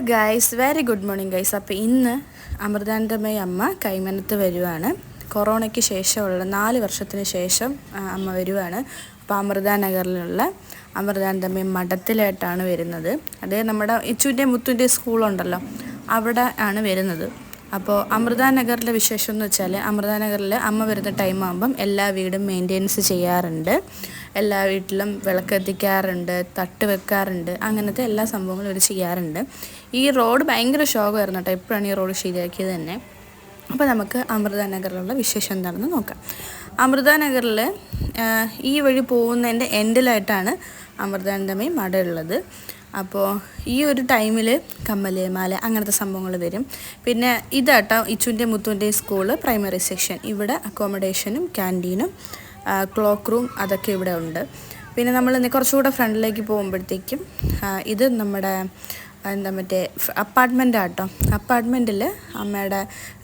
Hello guys very good morning guys അപ്പോൾ ഇന്ന് അമൃതാനന്ദമയ അമ്മ കൈമനത്ത് വരുവാണ്. കൊറോണയ്ക്ക് ശേഷമുള്ള നാല് വർഷത്തിന് ശേഷം അമ്മ വരുവാണ്. അപ്പോൾ അമൃതാനഗറിലുള്ള അമൃതാനന്ദമയ മഠത്തിലായിട്ടാണ് വരുന്നത്. അത് നമ്മുടെ ഇച്ചുവിന്റെ മുത്തുവിന്റെ സ്കൂളുണ്ടല്ലോ അവിടെ ആണ് വരുന്നത്. അപ്പോൾ അമൃതാനഗറിലെ വിശേഷം എന്ന് വെച്ചാൽ അമൃതാനഗറിൽ അമ്മ വരുന്ന ടൈം ആകുമ്പം എല്ലാ വീടും മെയിന്റെനൻസ് ചെയ്യാറുണ്ട്. എല്ലാ വീട്ടിലും വിളക്ക് എത്തിക്കാറുണ്ട് തട്ട് വെക്കാറുണ്ട് അങ്ങനത്തെ എല്ലാ സംഭവങ്ങളും ഇവർ ചെയ്യാറുണ്ട്. ഈ റോഡ് ഭയങ്കര ശോകമായിരുന്നു കേട്ടോ എപ്പോഴാണ് ഈ റോഡ് ശരിയാക്കിയത് തന്നെ. അപ്പോൾ നമുക്ക് അമൃത നഗറിലുള്ള വിശേഷം എന്താണെന്ന് നോക്കാം. അമൃത നഗറിൽ ഈ വഴി പോകുന്നതിന്റെ എൻഡിലായിട്ടാണ് അമൃതാനന്ദമി മട ഉള്ളത് അപ്പോൾ ഈ ഒരു ടൈമിൽ കമ്മൽ മാല അങ്ങനത്തെ സംഭവങ്ങൾ വരും. പിന്നെ ഇതാട്ടോ ഇച്ചുന്റെ മുത്തുന്റെ സ്കൂൾ പ്രൈമറി സെക്ഷൻ. ഇവിടെ അക്കോമഡേഷനും ക്യാന്റീനും ക്ലോക്ക് റൂം അതൊക്കെ ഇവിടെ ഉണ്ട്. പിന്നെ നമ്മൾ കുറച്ചുകൂടെ ഫ്രണ്ടിലേക്ക് പോകുമ്പോഴത്തേക്കും ഇത് നമ്മുടെ എന്താ മറ്റേ അപ്പാർട്ട്മെന്റ് ആട്ടോ. അപ്പാർട്ട്മെന്റിൽ അമ്മയുടെ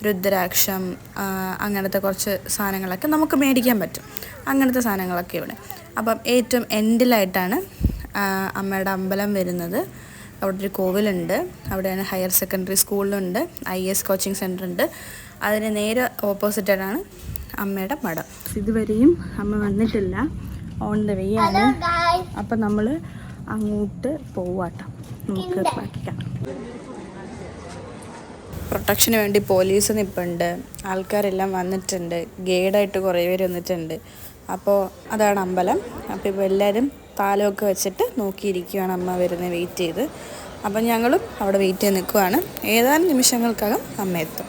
രുദ്രാക്ഷം അങ്ങനത്തെ കുറച്ച് സാധനങ്ങളൊക്കെ നമുക്ക് മേടിക്കാൻ പറ്റും. അങ്ങനത്തെ സാധനങ്ങളൊക്കെ ഇവിടെ. അപ്പം ഏറ്റവും എൻഡിലായിട്ടാണ് അമ്മയുടെ അമ്പലം വരുന്നത്. അവിടെ ഒരു കോവിലുണ്ട്. അവിടെയാണ് ഹയർ സെക്കൻഡറി സ്കൂളുണ്ട് ഐ എസ് കോച്ചിങ് സെന്റർ ഉണ്ട്. അതിന് നേരെ ഓപ്പോസിറ്റായിട്ടാണ് അമ്മയുടെ മഠം ഇതുവരെയും അമ്മ വന്നിട്ടില്ല. ഓൺ ദ വേ ആണ്. അപ്പം നമ്മൾ അങ്ങോട്ട് പോവാട്ടോ. നമുക്ക് പഠിക്കാം പ്രൊട്ടക്ഷന് വേണ്ടി പോലീസ് നിൽപ്പുണ്ട് ആൾക്കാരെല്ലാം വന്നിട്ടുണ്ട്. ഗൈഡായിട്ട് കുറേ പേര് വന്നിട്ടുണ്ട്. അപ്പോൾ അതാണ് അമ്പലം. അപ്പോൾ ഇപ്പോൾ എല്ലാവരും താലമൊക്കെ വെച്ചിട്ട് നോക്കിയിരിക്കുകയാണ് അമ്മ വരുന്നത് വെയിറ്റ് ചെയ്ത്. അപ്പം ഞങ്ങളും അവിടെ വെയിറ്റ് ചെയ്ത് നിൽക്കുവാണ്. ഏതാനും നിമിഷങ്ങൾക്കകം അമ്മ എത്തും.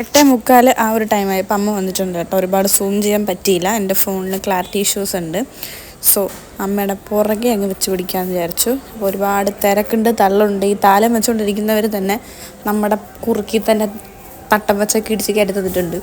എട്ടേ മുക്കാൽ ആ ഒരു ടൈമായപ്പോൾ അമ്മ വന്നിട്ടുണ്ട് കേട്ടോ. ഒരുപാട് സൂം ചെയ്യാൻ പറ്റിയില്ല. എന്റെ ഫോണിൽ ക്ലാരിറ്റി ഇഷ്യൂസ് ഉണ്ട്. സോ അമ്മയുടെ പുറകെ അങ്ങ് വെച്ച് പിടിക്കാമെന്ന് വിചാരിച്ചു. ഒരുപാട് തിരക്കുണ്ട് തള്ളുണ്ട്. ഈ താലം വെച്ചുകൊണ്ടിരിക്കുന്നവർ തന്നെ നമ്മുടെ കുറുക്കി തന്നെ തട്ടം വെച്ചൊക്കെ ഇടിച്ച് കയറ്റി തന്നിട്ടുണ്ട്.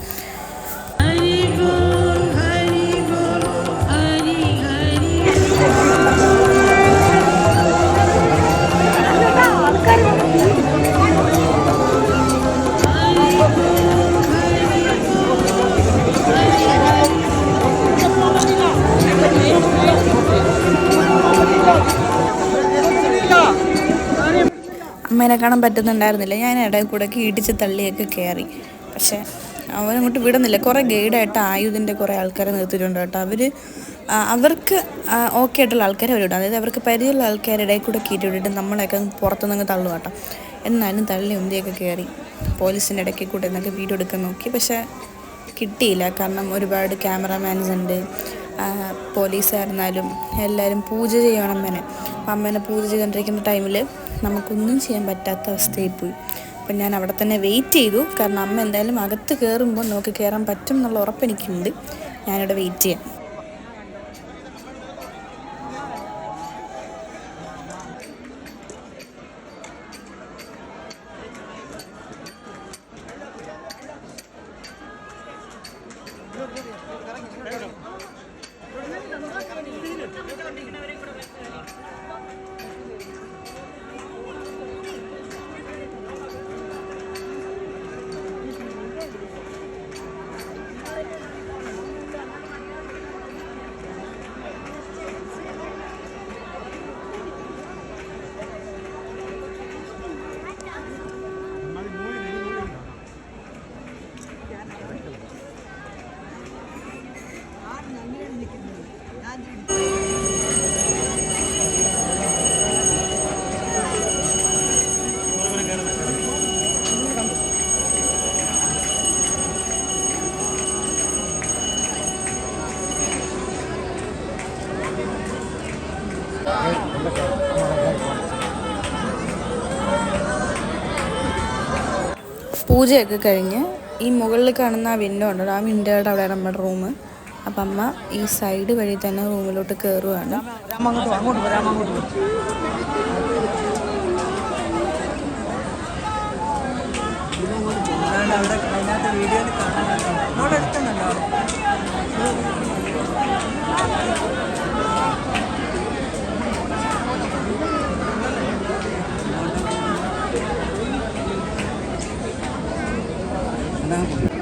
കാണാൻ പറ്റുന്നുണ്ടായിരുന്നില്ല. ഞാൻ ഇടയിൽ കൂടെ ഇടിച്ച് തള്ളിയൊക്കെ കയറി പക്ഷേ അവനങ്ങോട്ട് വിടുന്നില്ല. കുറേ ഗൈഡായിട്ട് ആയുധിന്റെ കുറേ ആൾക്കാരെ നിർത്തിയിട്ടുണ്ട് കേട്ടോ. അവർ അവർക്ക് ഓക്കെ ആയിട്ടുള്ള ആൾക്കാരെ അവർ വിടും. അതായത് അവർക്ക് പരിചയമുള്ള ആൾക്കാരുടെ കൂടെ കീറ്റി വിട്ടിട്ട് നമ്മളെയൊക്കെ പുറത്തുനിന്ന് തള്ളു കേട്ടോ. എന്നാലും തള്ളി ഉന്തിയൊക്കെ കയറി പോലീസിന്റെ ഇടയ്ക്ക് കൂടെ എന്നൊക്കെ വീഡിയോ എടുക്കാൻ നോക്കി. പക്ഷേ കിട്ടിയില്ല. കാരണം ഒരുപാട് ക്യാമറാമാൻസ് ഉണ്ട്. പോലീസായിരുന്നാലും എല്ലാവരും പൂജ ചെയ്യണം അമ്മേനെ അപ്പം അമ്മേനെ പൂജ ചെയ്തുകൊണ്ടിരിക്കുന്ന ടൈമിൽ നമുക്കൊന്നും ചെയ്യാൻ പറ്റാത്ത അവസ്ഥയിൽ പോയി അപ്പം ഞാൻ അവിടെ തന്നെ വെയിറ്റ് ചെയ്തു. കാരണം അമ്മ എന്തായാലും അകത്ത് കയറുമ്പോൾ നമുക്ക് കയറാൻ പറ്റും എന്നുള്ള ഉറപ്പ് എനിക്കുണ്ട്. ഞാനിവിടെ വെയിറ്റ് ചെയ്യാം. പൂജയൊക്കെ കഴിഞ്ഞ് ഈ മുകളിൽ കാണുന്ന ആ വിൻഡോ ഉണ്ട് ആ വിൻഡോയുടെ അവിടെ നമ്മുടെ റൂം അപ്പം അമ്മ ഈ സൈഡ് വഴി തന്നെ റൂമിലോട്ട് അങ്ങോട്ട് അവിടെ അതിനകത്ത് വീഡിയോയിൽ കാണാൻ 那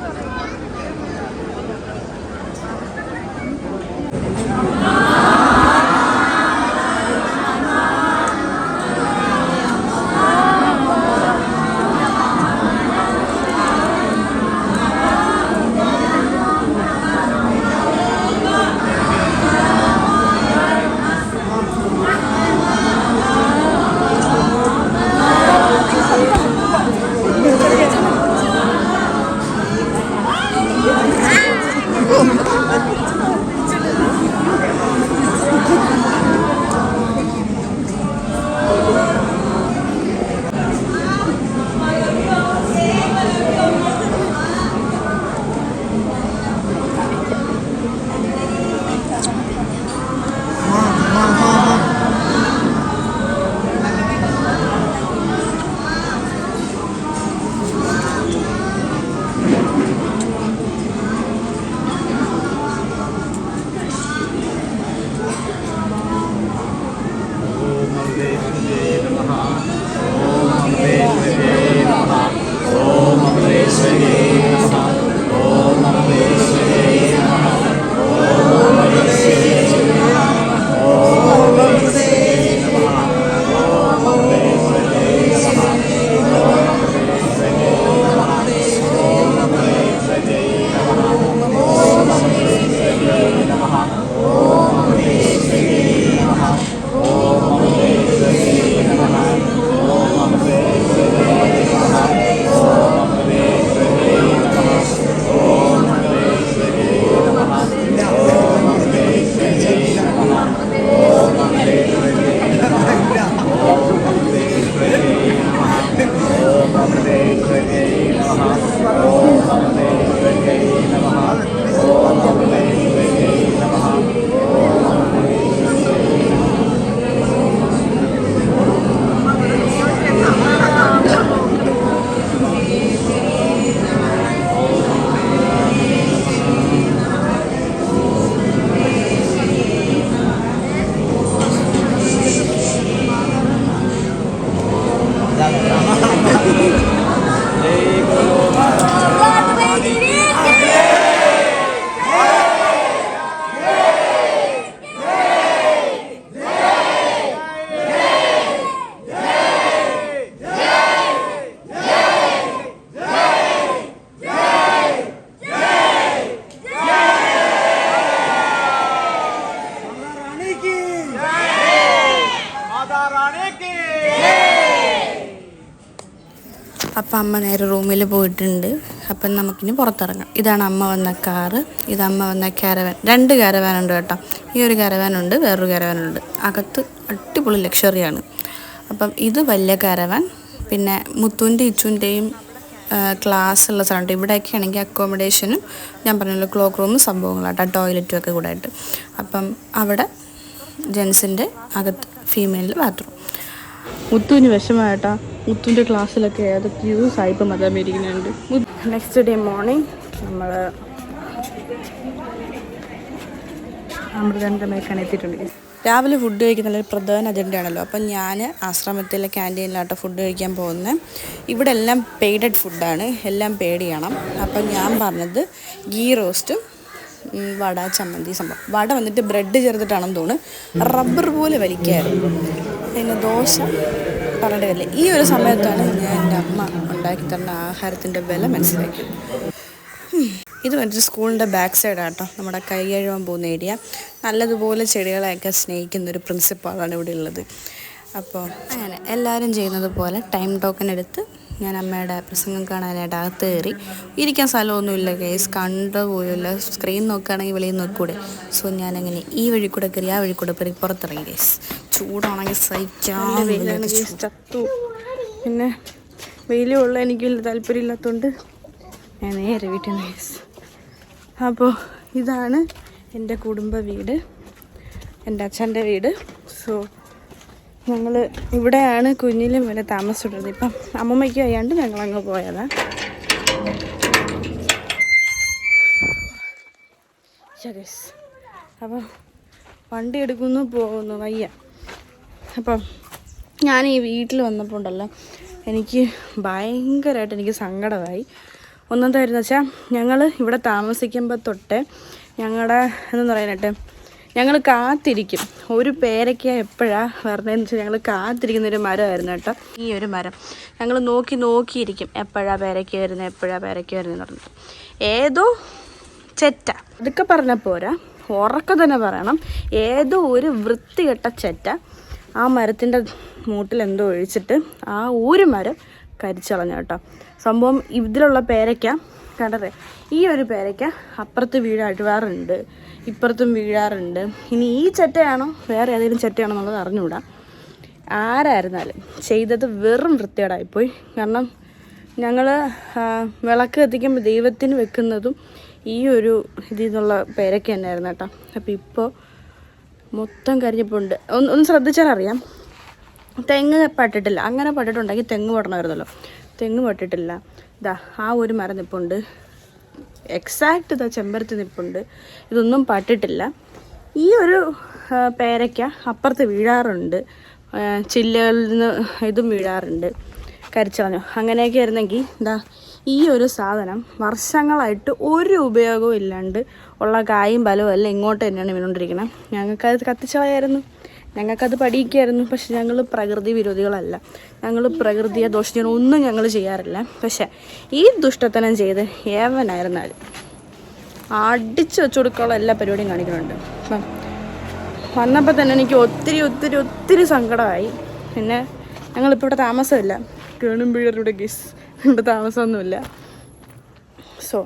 അമ്മ നേരെ റൂമിൽ പോയിട്ടുണ്ട്. അപ്പം നമുക്കിനി പുറത്തിറങ്ങാം. ഇതാണ് അമ്മ വന്ന കാറ് ഇത് അമ്മ വന്ന കാരവാൻ രണ്ട് കാരവാൻ ഉണ്ട് കേട്ടോ. ഈ ഒരു കാരവാനുണ്ട് വേറൊരു കാരവാനുണ്ട് അകത്ത് അടിപൊളി ലക്ഷറിയാണ് അപ്പം ഇത് വലിയ കാരവാൻ പിന്നെ മുത്തുവിന്റെ ഇച്ചുവിന്റെയും ക്ലാസ് ഉള്ള സ്ഥലമുണ്ട്. ഇവിടെയൊക്കെ ആണെങ്കിൽ അക്കോമഡേഷനും ഞാൻ പറഞ്ഞല്ലോ ക്ലോക്ക് റൂമും സംഭവങ്ങളാട്ടോ. ടോയ്ലറ്റും ഒക്കെ കൂടെ ആയിട്ട് അപ്പം അവിടെ ജെൻസിന്റെ അകത്ത് ഫീമെയിൽ ബാത്റൂം മുത്തുവിന് വിഷമമായിട്ടാ. മുത്തുവിന്റെ ക്ലാസ്സിലൊക്കെ ഏതൊക്കെയോ സായിപ്പ് മതം ഇരിക്കുന്നുണ്ട്. നെക്സ്റ്റ് ഡേ മോർണിംഗ് നമ്മൾ അമൃതണ്ടമേക്കാണ് എത്തിയിട്ടുണ്ട്. രാവിലെ ഫുഡ് കഴിക്കുന്ന ഒരു പ്രധാന അജണ്ടയാണല്ലോ അപ്പം ഞാൻ ആശ്രമത്തിലെ ക്യാന്റീനിലാട്ടോ ഫുഡ് കഴിക്കാൻ പോകുന്നത് ഇവിടെ എല്ലാം പെയ്ഡഡ് ഫുഡാണ് എല്ലാം പെയ്ഡ് ചെയ്യണം. അപ്പം ഞാൻ പറഞ്ഞത് ഗീ റോസ്റ്റും വട ചമ്മന്തി സംഭവം. വട വന്നിട്ട് ബ്രെഡ് ചേർത്തിട്ടാണെന്ന് തോന്നുന്നു. റബ്ബർ പോലെ വലിക്കായിരുന്നു. പിന്നെ ദോശ പറഞ്ഞിട്ടില്ല ഈ ഒരു സമയത്താണ് ഞാൻ എന്റെ അമ്മ ഉണ്ടാക്കി തന്ന ആഹാരത്തിന്റെ വില മനസ്സിലാക്കിയത്. ഉം. ഇത് വന്നിട്ട് സ്കൂളിന്റെ ബാക്ക് സൈഡാണ് കേട്ടോ. നമ്മുടെ കൈ കഴുകാൻ പോകുന്ന ഏരിയ നല്ലതുപോലെ ചെടികളെയൊക്കെ സ്നേഹിക്കുന്ന ഒരു പ്രിൻസിപ്പാളാണ് ഇവിടെ ഉള്ളത്. അപ്പോൾ അങ്ങനെ എല്ലാവരും ചെയ്യുന്നത് പോലെ ടൈം ടോക്കൺ എടുത്ത് ഞാൻ അമ്മയുടെ പ്രസംഗം കാണാനായിട്ട് അകത്ത് കയറി. ഇരിക്കാൻ സ്ഥലമൊന്നുമില്ല കേസ് കണ്ടു പോയില്ല. സ്ക്രീൻ നോക്കുകയാണെങ്കിൽ വെളിയിൽ നോക്കൂടെ സോ ഞാനങ്ങനെ ഈ വഴി കൂടെ കയറി ആ വഴി കൂടെ കയറി പുറത്തിറങ്ങി കേസ് ചൂടാണെങ്കിൽ സഹിക്കാൻ. ചത്തു. പിന്നെ വെയിലുള്ള എനിക്ക് വലിയ താല്പര്യമില്ലാത്തതുകൊണ്ട് ഞാൻ നേരെ വീട്ടിൽ നിന്ന് അപ്പോൾ ഇതാണ് എന്റെ കുടുംബ വീട്. എന്റെ അച്ഛന്റെ വീട്. സോ ഞങ്ങൾ ഇവിടെയാണ് കുഞ്ഞിലും വരെ താമസിച്ചിട്ടുള്ളത്. ഇപ്പം അമ്മമ്മയ്ക്ക് വയ്യാണ്ട് ഞങ്ങളങ്ങ് പോയതാണ് ശരീസ് അപ്പം വണ്ടി എടുക്കുന്നു പോകുന്നു വയ്യ. അപ്പം ഞാൻ ഈ വീട്ടിൽ വന്നപ്പോൾ ഉണ്ടല്ലോ എനിക്ക് ഭയങ്കരമായിട്ട് എനിക്ക് സങ്കടമായി. ഒന്നാമത്തെ വെച്ചാൽ ഞങ്ങൾ ഇവിടെ താമസിക്കുമ്പോൾ തൊട്ട് ഞങ്ങളുടെ എന്ന് പറയാനായിട്ട് ഞങ്ങൾ കാത്തിരിക്കും. ഒരു പേരയ്ക്ക എപ്പോഴാണ് വരണതെന്ന് വെച്ചാൽ ഞങ്ങൾ കാത്തിരിക്കുന്ന ഒരു മരമായിരുന്നു കേട്ടോ. ഈ ഒരു മരം. ഞങ്ങൾ നോക്കി നോക്കിയിരിക്കും. എപ്പോഴാണ് പേരയ്ക്ക വരുന്നത് എപ്പോഴാണ് പേരയ്ക്ക വരുന്നതെന്ന് പറഞ്ഞിട്ട്. ഏതോ ചെറ്റ. ഇതൊക്കെ പറഞ്ഞ പോരാ. ഉറക്കെ തന്നെ പറയണം. ഏതോ ഒരു വൃത്തികെട്ട ചെറ്റ. ആ മരത്തിന്റെ മൂട്ടിൽ എന്തോ ഒഴിച്ചിട്ട് ആ ഒരു മരം കരിച്ചളഞ്ഞു കേട്ടോ. സംഭവം ഇതിലുള്ള പേരയ്ക്ക കണ്ടത്? ഈ ഒരു പേരയ്ക്ക അപ്പുറത്ത് വീഴാറുണ്ട് ഇപ്പുറത്തും വീഴാറുണ്ട്. ഇനി ഈ ചെറ്റയാണോ? വേറെ ഏതെങ്കിലും ചെറ്റയാണോ എന്നുള്ളത് അറിഞ്ഞുകൂടാ. ആരായിരുന്നാലും ചെയ്തത് വെറും വൃത്തികേടായിപ്പോയി. കാരണം ഞങ്ങൾ വിളക്ക് കത്തിക്കുമ്പോൾ ദൈവത്തിന് വെക്കുന്നതും ഈ ഒരു ഇതിൽ നിന്നുള്ള പേരൊക്കെ തന്നെയായിരുന്നു കേട്ടോ. അപ്പോൾ ഇപ്പോൾ മൊത്തം കരിഞ്ഞിപ്പുണ്ട്. ഒന്ന് ഒന്ന് ശ്രദ്ധിച്ചാൽ അറിയാം തെങ്ങ് പട്ടിട്ടില്ല. അങ്ങനെ പട്ടിട്ടുണ്ടെങ്കിൽ തെങ്ങ് പടണമായിരുന്നല്ലോ. തെങ്ങ് പട്ടിട്ടില്ല. ഇതാ ആ ഒരു മരം നിപ്പുണ്ട്. എക്സാക്റ്റ് ഇതാ ചെമ്പരത്തി നിപ്പുണ്ട്. ഇതൊന്നും പട്ടിട്ടില്ല. ഈ ഒരു പേരയ്ക്ക അപ്പുറത്ത് വീഴാറുണ്ട്. ചില്ലകളിൽ നിന്ന് ഇതും വീഴാറുണ്ട്. കരിച്ചളഞ്ഞു അങ്ങനെയൊക്കെ ആയിരുന്നെങ്കിൽ എന്താ ഈ ഒരു സാധനം വർഷങ്ങളായിട്ട് ഒരു ഉപയോഗവും ഇല്ലാണ്ട് ഉള്ള കായും ബലവും എല്ലാം ഇങ്ങോട്ട് തന്നെയാണ് വീണുകൊണ്ടിരിക്കുന്നത് ഞങ്ങൾക്കത് കത്തിച്ചളയായിരുന്നു. ഞങ്ങൾക്കത് പഠിക്കായിരുന്നു പക്ഷെ ഞങ്ങൾ പ്രകൃതി വിരോധികളല്ല. ഞങ്ങൾ പ്രകൃതിയെ ദോഷിക്കാൻ ഒന്നും ഞങ്ങൾ ചെയ്യാറില്ല. പക്ഷേ ഈ ദുഷ്ടത്തനം ചെയ്ത് ഏവനായിരുന്നാലും അടിച്ചു വെച്ചു കൊടുക്കാനുള്ള എല്ലാ പരിപാടിയും കാണിക്കുന്നുണ്ട്. അപ്പം വന്നപ്പോൾ തന്നെ എനിക്ക് ഒത്തിരി ഒത്തിരി ഒത്തിരി സങ്കടമായി. പിന്നെ ഞങ്ങളിപ്പോൾ ഇവിടെ താമസമില്ല. കേണുമ്പീഴരുടെ ഗീസ് ഇവിടെ താമസമൊന്നുമില്ല. സോ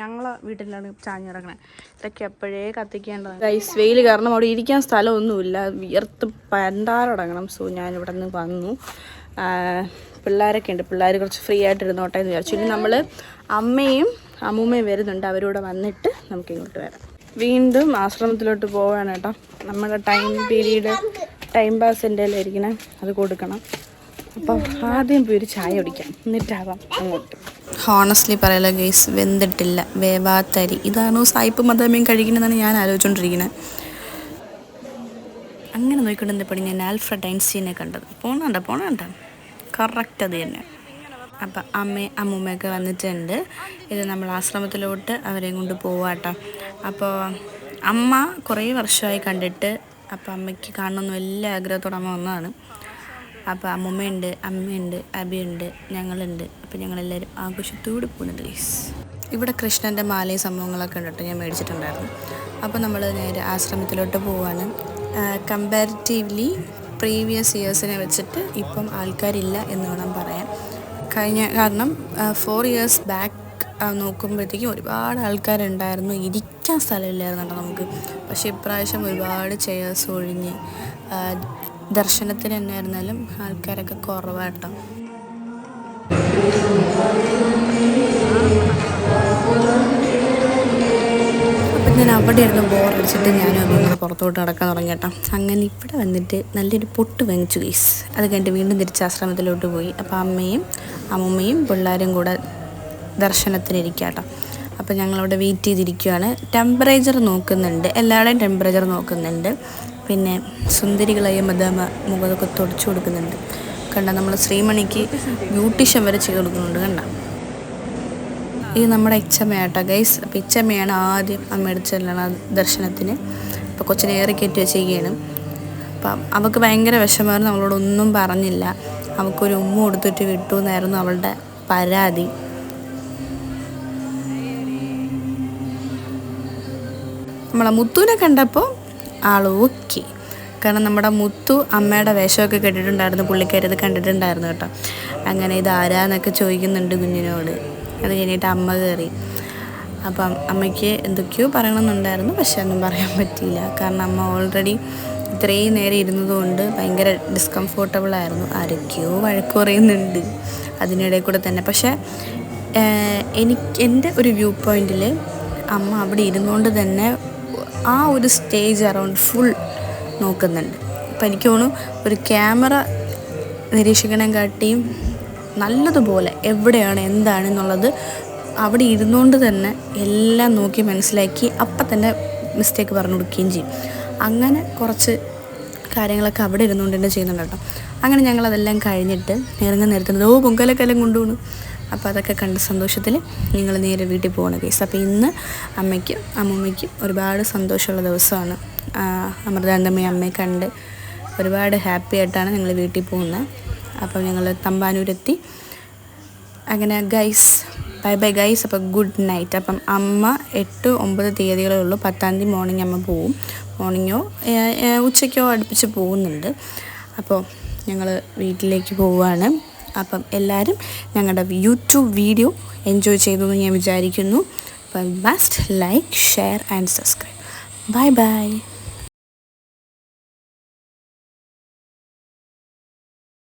ഞങ്ങളെ വീട്ടിലാണ് ചാഞ്ഞ് കിടക്കണേ. ഇതൊക്കെ എപ്പോഴേ കത്തിക്കേണ്ടതാണ് ഗൈസ് വെയിൽ കാരണം അവിടെ ഇരിക്കാൻ സ്ഥലമൊന്നുമില്ല. വിയർത്ത് പണ്ടാറടങ്ങണം സോ ഞാൻ ഇവിടെ നിന്ന് വന്നു. പിള്ളേരൊക്കെ ഉണ്ട്. പിള്ളേർ കുറച്ച് ഫ്രീ ആയിട്ട് ഇരുന്നോട്ടെ എന്ന് വിചാരിച്ചു. ഇനി നമ്മൾ അമ്മയും അമ്മൂമ്മയും വരുന്നുണ്ട്. അവരൂടെ വന്നിട്ട് നമുക്ക് ഇങ്ങോട്ട് വരാം. വീണ്ടും ആശ്രമത്തിലോട്ട് പോവാണ് കേട്ടോ. നമ്മുടെ ടൈം പീരീഡ് ടൈം പാസ് എന്റെ ഇരിക്കണേ. അത് കൊടുക്കണം. അപ്പം ആദ്യം പോയി ഒരു ചായ കുടിക്കാം. എന്നിട്ടാവാം അങ്ങോട്ട്. ഹോണസ്റ്റ്ലി പറയല ഗെയ്സ് വെന്തിട്ടില്ല. വേവാത്തരി. ഇതാണ് സായിപ്പ് മദാമിയും കഴിക്കുന്നതെന്നാണ് ഞാൻ ആലോചിച്ചുകൊണ്ടിരിക്കുന്നത് അങ്ങനെ നോക്കിക്കൊണ്ടിരുന്നപ്പോൾ ഞാൻ ആൽഫ്രഡ് ഐൻസ്റ്റീനെ കണ്ടത്. പോണണ്ട പോണണ്ട. കറക്റ്റ് അത് തന്നെ. അപ്പം അമ്മ അമ്മൂമ്മയൊക്കെ വന്നിട്ടുണ്ട്. ഇത് നമ്മൾ ആശ്രമത്തിലോട്ട് അവരെയും കൊണ്ട് പോവാട്ടോ. അപ്പോൾ അമ്മ കുറേ വർഷമായി കണ്ടിട്ട് അപ്പോൾ അമ്മയ്ക്ക് കാണണമെന്ന് വലിയ ആഗ്രഹത്തോടെ അമ്മ വന്നതാണ്. അപ്പോൾ അമ്മുമ്മയുണ്ട് അമ്മയുണ്ട് അബിയുണ്ട് ഞങ്ങളുണ്ട്. അപ്പോൾ ഞങ്ങളെല്ലാവരും ആഘോഷത്തോടെ പോകുന്നുണ്ട് ഗൈസ് ഇവിടെ കൃഷ്ണന്റെ മാലയും സംഭവങ്ങളൊക്കെ കണ്ടിട്ട് ഞാൻ മേടിച്ചിട്ടുണ്ടായിരുന്നു. അപ്പോൾ നമ്മൾ നേരെ ആശ്രമത്തിലോട്ട് പോവാണ്. കമ്പാരിറ്റീവ്ലി പ്രീവിയസ് ഇയേഴ്സിനെ വെച്ചിട്ട് ഇപ്പം ആൾക്കാരില്ല എന്ന് വേണം പറയാൻ. കഴിഞ്ഞ കാരണം ഫോർ ഇയേഴ്സ് ബാക്ക് നോക്കുമ്പോഴത്തേക്കും ഒരുപാട് ആൾക്കാരുണ്ടായിരുന്നു. ഇരിക്കാൻ സ്ഥലമില്ലായിരുന്നു നമുക്ക്. പക്ഷേ ഇപ്രാവശ്യം ഒരുപാട് ചെയേഴ്സ് ഒഴിഞ്ഞ് ദർശനത്തിന് തന്നെയായിരുന്നാലും ആൾക്കാരൊക്കെ കുറവാട്ടോ. ഞാൻ അവിടെ ഇരുന്ന് ബോറടിച്ചിട്ട് ഞാനും അങ്ങനെ പുറത്തോട്ട് നടക്കാൻ തുടങ്ങി കേട്ടോ അങ്ങനെ ഇവിടെ വന്നിട്ട് നല്ലൊരു പൊട്ട് വാങ്ങിച്ചു ഗീസ് അത് കഴിഞ്ഞിട്ട് വീണ്ടും തിരിച്ച് ആശ്രമത്തിലോട്ട് പോയി. അപ്പോൾ അമ്മയും അമ്മൂമ്മയും പിള്ളേരും കൂടെ ദർശനത്തിനിരിക്കാട്ടോ അപ്പോൾ ഞങ്ങളവിടെ വെയിറ്റ് ചെയ്തിരിക്കുകയാണ് ടെമ്പറേച്ചർ നോക്കുന്നുണ്ട്. എല്ലാവരുടെയും ടെമ്പറേച്ചർ നോക്കുന്നുണ്ട്. പിന്നെ സുന്ദരികളായ മദാമ മുഖമൊക്കെ തുടച്ചു കൊടുക്കുന്നുണ്ട്. കണ്ട നമ്മൾ ശ്രീമണിക്ക് ബ്യൂട്ടീഷ്യൻ വരെ ചെയ്ത് കൊടുക്കുന്നുണ്ട് കണ്ട. ഇത് നമ്മുടെ ഇച്ചമ്മയാട്ടോ ഗൈസ് അപ്പോൾ ഇച്ചമ്മയാണ് ആദ്യം അമ്മയുടെ ചെല്ലണ ദർശനത്തിന്. അപ്പോൾ കൊച്ചിനെ ഏറി കയറ്റി വെച്ചിരിക്കുകയാണ്. അപ്പം അവൾക്ക് ഭയങ്കര വിഷമമായിരുന്നു. അവളോടൊന്നും പറഞ്ഞില്ല. അവൾക്കൊരു ഉമ്മ കൊടുത്തിട്ട് വിട്ടു എന്നായിരുന്നു അവളുടെ പരാതി. നമ്മളെ മുത്തുവിനെ കണ്ടപ്പോൾ ആൾ ഓക്കെ കാരണം നമ്മുടെ മുത്തു അമ്മയുടെ വേഷമൊക്കെ കെട്ടിട്ടുണ്ടായിരുന്നു പുള്ളിക്കാരി അത് കണ്ടിട്ടുണ്ടായിരുന്നു കേട്ടോ. അങ്ങനെ ഇത് ആരാന്നൊക്കെ ചോദിക്കുന്നുണ്ട് കുഞ്ഞിനോട്. അത് കഴിഞ്ഞിട്ട് അമ്മ കയറി അപ്പം അമ്മയ്ക്ക് എന്തൊക്കെയോ പറയണമെന്നുണ്ടായിരുന്നു പക്ഷെ ഒന്നും പറയാൻ പറ്റിയില്ല. കാരണം അമ്മ ഓൾറെഡി ഇത്രയും നേരം ഇരുന്നതുകൊണ്ട് ഭയങ്കര ഡിസ്കംഫോർട്ടബിൾ ആയിരുന്നു. ആരൊക്കെയോ വഴക്ക് പറയുന്നുണ്ട് അതിനിടയിൽ കൂടെ തന്നെ. പക്ഷേ എനിക്ക് എന്റെ ഒരു വ്യൂ പോയിന്റിൽ അമ്മ അവിടെ ഇരുന്നുകൊണ്ട് തന്നെ ആ ഒരു സ്റ്റേജ് അറൗണ്ട് ഫുൾ നോക്കുന്നുണ്ട്. അപ്പം എനിക്ക് തോന്നുന്നു ഒരു ക്യാമറ നിരീക്ഷിക്കണം കാട്ടിയും നല്ലതുപോലെ എവിടെയാണ് എന്താണ് എന്നുള്ളത് അവിടെ ഇരുന്നുകൊണ്ട് തന്നെ എല്ലാം നോക്കി മനസ്സിലാക്കി അപ്പം തന്നെ മിസ്റ്റേക്ക് പറഞ്ഞു കൊടുക്കുകയും ചെയ്യും. അങ്ങനെ കുറച്ച് കാര്യങ്ങളൊക്കെ അവിടെ ഇരുന്നുകൊണ്ട് തന്നെ ചെയ്യുന്നുണ്ട് കേട്ടോ. അങ്ങനെ ഞങ്ങളതെല്ലാം കഴിഞ്ഞിട്ട് ഇറങ്ങുന്ന നേരത്തുന്നത് ഓ പൊങ്കലക്കെല്ലാം കൊണ്ടുപോകണം അപ്പോൾ അതൊക്കെ കണ്ട സന്തോഷത്തിൽ നിങ്ങൾ നേരെ വീട്ടിൽ പോകണം കേസ് അപ്പോൾ ഇന്ന് അമ്മയ്ക്കും അമ്മൂമ്മയ്ക്കും ഒരുപാട് സന്തോഷമുള്ള ദിവസമാണ്. അമൃതാനന്ദമ്മയെ അമ്മയെ കണ്ട് ഒരുപാട് ഹാപ്പി ആയിട്ടാണ് ഞങ്ങൾ വീട്ടിൽ പോകുന്നത്. അപ്പോൾ ഞങ്ങൾ തമ്പാനൂരെത്തി. അങ്ങനെ ഗൈസ് ബൈ ബൈ ഗൈസ്. അപ്പോൾ ഗുഡ് നൈറ്റ്. അപ്പം അമ്മ എട്ട് ഒമ്പത് തീയതികളേ ഉള്ളൂ. പത്താം തീയതി മോർണിംഗ് അമ്മ പോവും. മോർണിംഗോ ഉച്ചയ്ക്കോ അടുപ്പിച്ച് പോകുന്നുണ്ട്. അപ്പോൾ ഞങ്ങൾ വീട്ടിലേക്ക് പോവുകയാണ്. അപ്പം എല്ലാവരും ഞങ്ങളുടെ യൂട്യൂബ് വീഡിയോ എൻജോയ് ചെയ്തു എന്ന് ഞാൻ വിചാരിക്കുന്നു. അപ്പം must like share and subscribe. Bye bye.